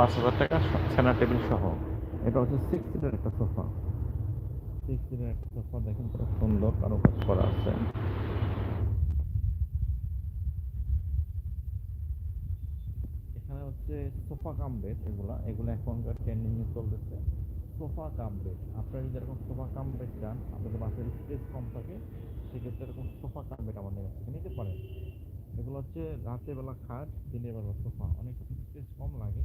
পাঁচ হাজার টাকা সেনা টেবিল সহ। এটা হচ্ছে সিক্স সিটের একটা সোফা সিক্স সিটের একটা সোফা দেখেন কত সুন্দর কারও কাজ করা আছে। এখানে হচ্ছে সোফা কাম বেড এগুলা। এগুলো এখনকার ট্রেন্ডিং এ চলতেছে। সোফা কাম বেড আপনারা যদি এরকম সোফা কাম বেড চান, আপনাদের বাসের স্পেস কম থাকে, সেক্ষেত্রে এরকম সোফা কাম বেড আমাদের থেকে নিতে পারেন। এগুলো হচ্ছে রাতের বেলা খাট, দিনের বেলা সোফা অনেক স্পেস কম লাগে।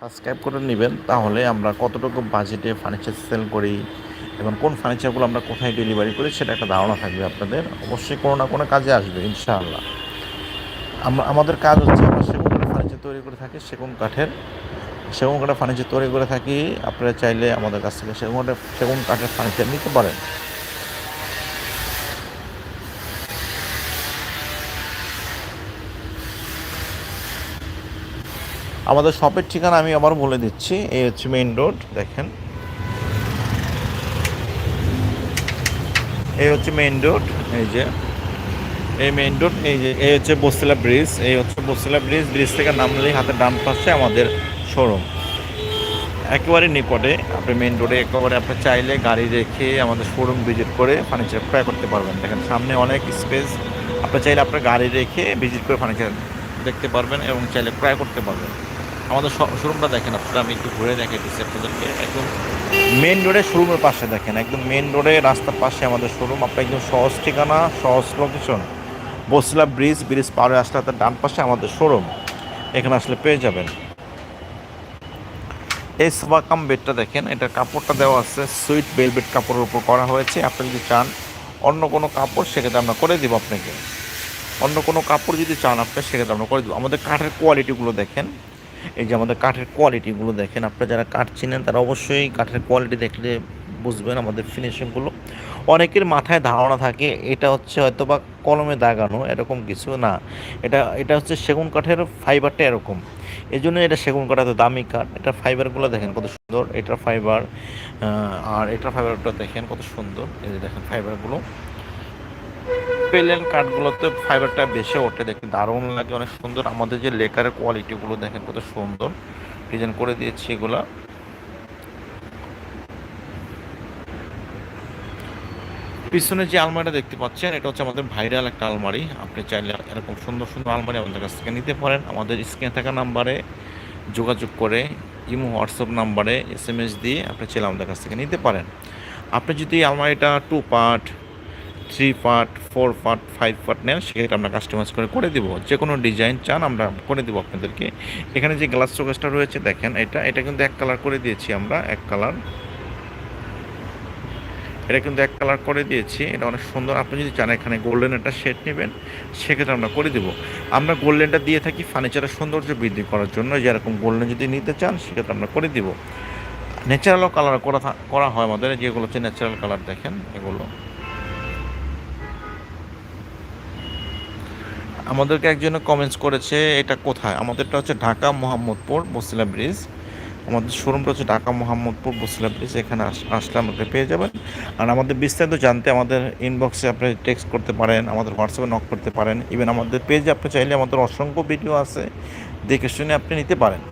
সাবস্ক্রাইব করে নেবেন, তাহলে আমরা কতটুকু বাজেটে ফার্নিচার সেল করি এবং কোন ফার্নিচারগুলো আমরা কোথায় ডেলিভারি করি সেটা একটা ধারণা থাকবে আপনাদের। অবশ্যই কোনো না কোনো কাজে আসবে, ইনশাআল্লাহ। আমরা, আমাদের কাজ হচ্ছে আমরা সেগুন কাঠের ফার্নিচার তৈরি করে থাকি, সেগুন কাঠের। সেগুন কাঠের ফার্নিচার তৈরি করে থাকি, আপনারা চাইলে আমাদের কাছ থেকে সেগুন কাঠের সেগুন কাঠের ফার্নিচার নিতে পারেন। আমাদের শপের ঠিকানা আমি আবার বলে দিচ্ছি এই হচ্ছে মেইন রোড দেখেন। এই হচ্ছে মেইন রোড এই যে। এই মেইন রোড এই যে এই হচ্ছে বস্তিলা ব্রিজ এই হচ্ছে বস্তিলা ব্রিজ ব্রিজ থেকে নামলেই হাতে ডান পাশে আমাদের শোরুম একেবারে নিকটে, আপনি মেইন রোডে একেবারে আপনি চাইলে গাড়ি রেখে আমাদের শোরুম ভিজিট করে ফার্নিচার ক্রয় করতে পারবেন। দেখেন, সামনে অনেক স্পেস আপনি চাইলে আপনার গাড়ি রেখে ভিজিট করে ফার্নিচার দেখতে পারবেন এবং চাইলে ক্রয় করতে পারবেন। আমাদের শোরুমটা দেখেন আপনারা, আমি একটু ঘুরে দেখাইতেছি আপনাদেরকে। একদম মেন রোডে শোরুমের পাশে দেখেন, একদম মেন রোডে রাস্তার পাশে আমাদের শোরুম আপনার একদম সহজ ঠিকানা, সহজ লোকেশন বসিলা ব্রিজ ব্রিজ হয়ে আসলে তার ডান পাশে আমাদের শোরুম এখানে আসলে পেয়ে যাবেন। এই সোফা কাম বেডটা দেখেন এটা কাপড়টা দেওয়া আছে সুইট বেলভেট কাপড়ের উপর করা হয়েছে। আপনি যদি চান অন্য কোনো কাপড়, সেক্ষেত্রে আমরা করে দিব আপনাকে। অন্য কোনো কাপড় যদি চান আপনি, সেক্ষেত্রে আমরা করে দেবো। আমাদের কাঠের কোয়ালিটিগুলো দেখেন। এই যে আমাদের কাঠের কোয়ালিটিগুলো দেখেন, আপনারা যারা কাঠ চিনেন তারা অবশ্যই কাঠের কোয়ালিটি দেখলে বুঝবেন আমাদের ফিনিশিংগুলো অনেকের মাথায় ধারণা থাকে, এটা হচ্ছে হয়তো বা কলমে দাগানো, এরকম কিছু না। এটা এটা হচ্ছে সেগুন কাঠের ফাইবারটা এরকম। এই জন্য এটা সেগুন কাঠ, এত দামি কাঠ। এটা ফাইবারগুলো দেখেন কত সুন্দর এটার ফাইবার আর এটার ফাইবারটা দেখেন কত সুন্দর। এই যে দেখেন ফাইবারগুলো প্লেন কাঠগুলোতে ফাইবারটা বেশি ওঠে দেখতে দারুণ লাগে, অনেক সুন্দর। আমাদের যে লেকারের কোয়ালিটিগুলো দেখেন কত সুন্দর। ডিজাইন করে দিয়েছি এগুলা। পিছনে যে আলমারিটা দেখতে পাচ্ছেন, এটা হচ্ছে আমাদের ভাইরাল একটা আলমারি। আপনি চাইলে এরকম সুন্দর সুন্দর আলমারি আমাদের কাছ থেকে নিতে পারেন। আমাদের স্ক্রিনে থাকা নাম্বারে যোগাযোগ করে, ইমো, হোয়াটসঅ্যাপ নাম্বারে এস এম এস দিয়ে আপনি চাইলে আমাদের কাছ থেকে নিতে পারেন। আপনি যদি আলমারিটা two part three part four part five part নেন, সেক্ষেত্রে আমরা কাস্টমাইজ করে করে দেবো। যে কোনো ডিজাইন চান, আমরা করে দেবো আপনাদেরকে। এখানে যে গ্লাস চোকেসটা রয়েছে, দেখেন এটা এটা কিন্তু এক কালার করে দিয়েছি আমরা, এক কালার এটা কিন্তু এক কালার করে দিয়েছি, এটা অনেক সুন্দর। আপনি যদি চান এখানে গোল্ডেন একটা শেড নেবেন, সেক্ষেত্রে আমরা করে দেবো। আমরা গোল্ডেনটা দিয়ে থাকি ফার্নিচারের সৌন্দর্য বৃদ্ধি করার জন্য। যেরকম গোল্ডেন যদি নিতে চান, সেক্ষেত্রে আমরা করে দিব। ন্যাচারালও কালার করা করা হয় আমাদের, যেগুলো হচ্ছে ন্যাচারাল কালার দেখেন এগুলো। আমাদেরকে একজন কমেন্টস করেছে, এটা কোথায়? আমাদেরটা হচ্ছে ঢাকা মোহাম্মদপুর বসিলা ব্রিজ আমাদের শোরুমটা হচ্ছে ঢাকা মোহাম্মদপুর বসিলা ব্রিজ এখানে আসলে আমাকে পেয়ে যাবেন। আর আমাদের বিস্তারিত জানতে আমাদের ইনবক্সে আপনি টেক্সট করতে পারেন, আমাদের হোয়াটসঅ্যাপে নক করতে পারেন। ইভেন আমাদের পেজে আপনি চাইলে আমাদের অসংখ্য ভিডিও আছে। দেখে শুনে আপনি নিতে পারেন।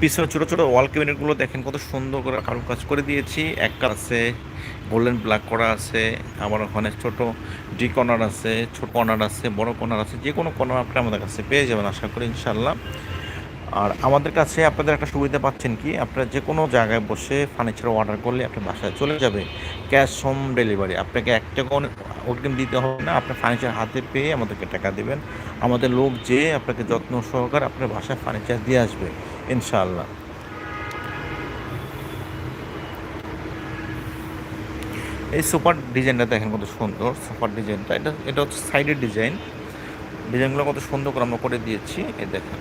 পিছনে ছোটো ছোটো ওয়াল ক্যাবিনেটগুলো দেখেন কত সুন্দর করে কারুর কাজ করে দিয়েছি। একটা আছে গোল্ডেন ব্ল্যাক করা আছে, আবার ওখানে ছোট ডি কর্নার আছে, ছোট কর্নার আছে, বড় কর্নার আছে, যে কোনো কর্নার আপনি আমাদের কাছে পেয়ে যাবেন আশা করি ইনশাল্লাহ আর আমাদের কাছে আপনাদের একটা সুবিধা পাচ্ছেন কি, আপনারা যে কোনো জায়গায় বসে ফার্নিচার অর্ডার করলে আপনার বাসায় চলে যাবে ক্যাশ হোম ডেলিভারি আপনাকে এক টাকা অগ্রিম দিতে হবে না আপনার ফার্নিচার হাতে পেয়ে আমাদেরকে টাকা দেবেন। আমাদের লোক যেয়ে আপনাকে যত্ন সহকারে আপনার বাসায় ফার্নিচার দিয়ে আসবে। ইনশাআল্লাহ। এই সুপার ডিজাইনটা দেখেন কত সুন্দর, সুপার ডিজাইনটা। এটা এটা হচ্ছে সাইডের ডিজাইন। ডিজাইনগুলো কত সুন্দর করে আমরা করে দিয়েছি, এই দেখেন।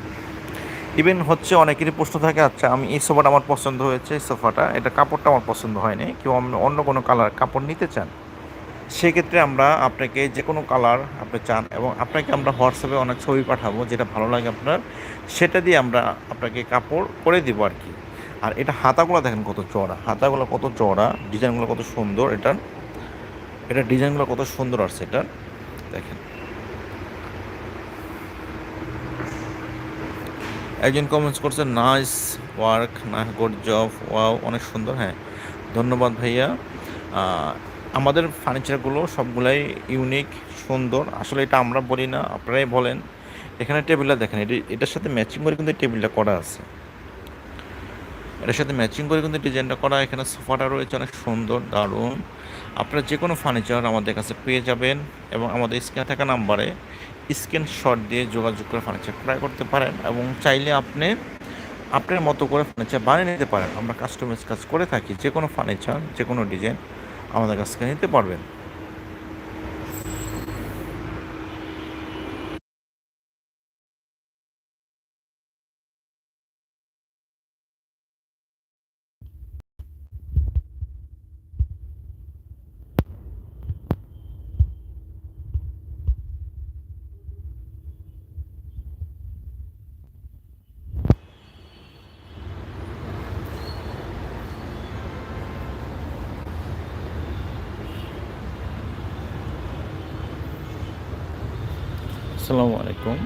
ইভেন হচ্ছে অনেকেরই প্রশ্ন থাকে আচ্ছা আমি এই সোফাটা আমার পছন্দ হয়েছে, এই সোফাটা। এটা কাপড়টা আমার পছন্দ হয়নি। কেউ আমি অন্য কোনো কালার কাপড় নিতে চান সেক্ষেত্রে আমরা আপনাকে যে কোনো কালার আপনি চান এবং আপনাকে আমরা হোয়াটসঅ্যাপে অনেক ছবি পাঠাবো যেটা ভালো লাগে আপনার, সেটা দিয়ে আমরা আপনাকে কাপড় করে দিব আর কি। আর এটা হাতাগুলো দেখেন কত চড়া হাতাগুলো কত চড়া ডিজাইনগুলো কত সুন্দর এটার এটা ডিজাইনগুলো কত সুন্দর আসছে এটার দেখেন। একজন কমেন্টস করছে নাইস ওয়ার্ক না গুড জব ওয়াও অনেক সুন্দর। হ্যাঁ ধন্যবাদ ভাইয়া। আমাদের ফার্নিচারগুলো সবগুলাই ইউনিক সুন্দর। আসলে এটা আমরা বলি না, আপনারাই বলেন। এখানে টেবিলটা দেখেন, এটি, এটার সাথে ম্যাচিং করে কিন্তু টেবিলটা করা আছে। এটার সাথে ম্যাচিং করে কিন্তু ডিজাইনটা করা, এখানে সোফাটা রয়েছে, অনেক সুন্দর, দারুণ। আপনারা যে কোনো ফার্নিচার আমাদের কাছে পেয়ে যাবেন এবং আমাদের স্ক্রিনে থাকা নাম্বারে স্ক্রিনশট দিয়ে যোগাযোগ করে ফার্নিচার ক্রয় করতে পারেন এবং চাইলে আপনি, আপনার মতো করে ফার্নিচার বানিয়ে নিতে পারেন। আমরা কাস্টমাইজ কাজ করে থাকি যে কোনো ফার্নিচার যে কোনো ডিজাইন আমাদের কাছ থেকে নিতে পারবেন। আসসালামু আলাইকুম।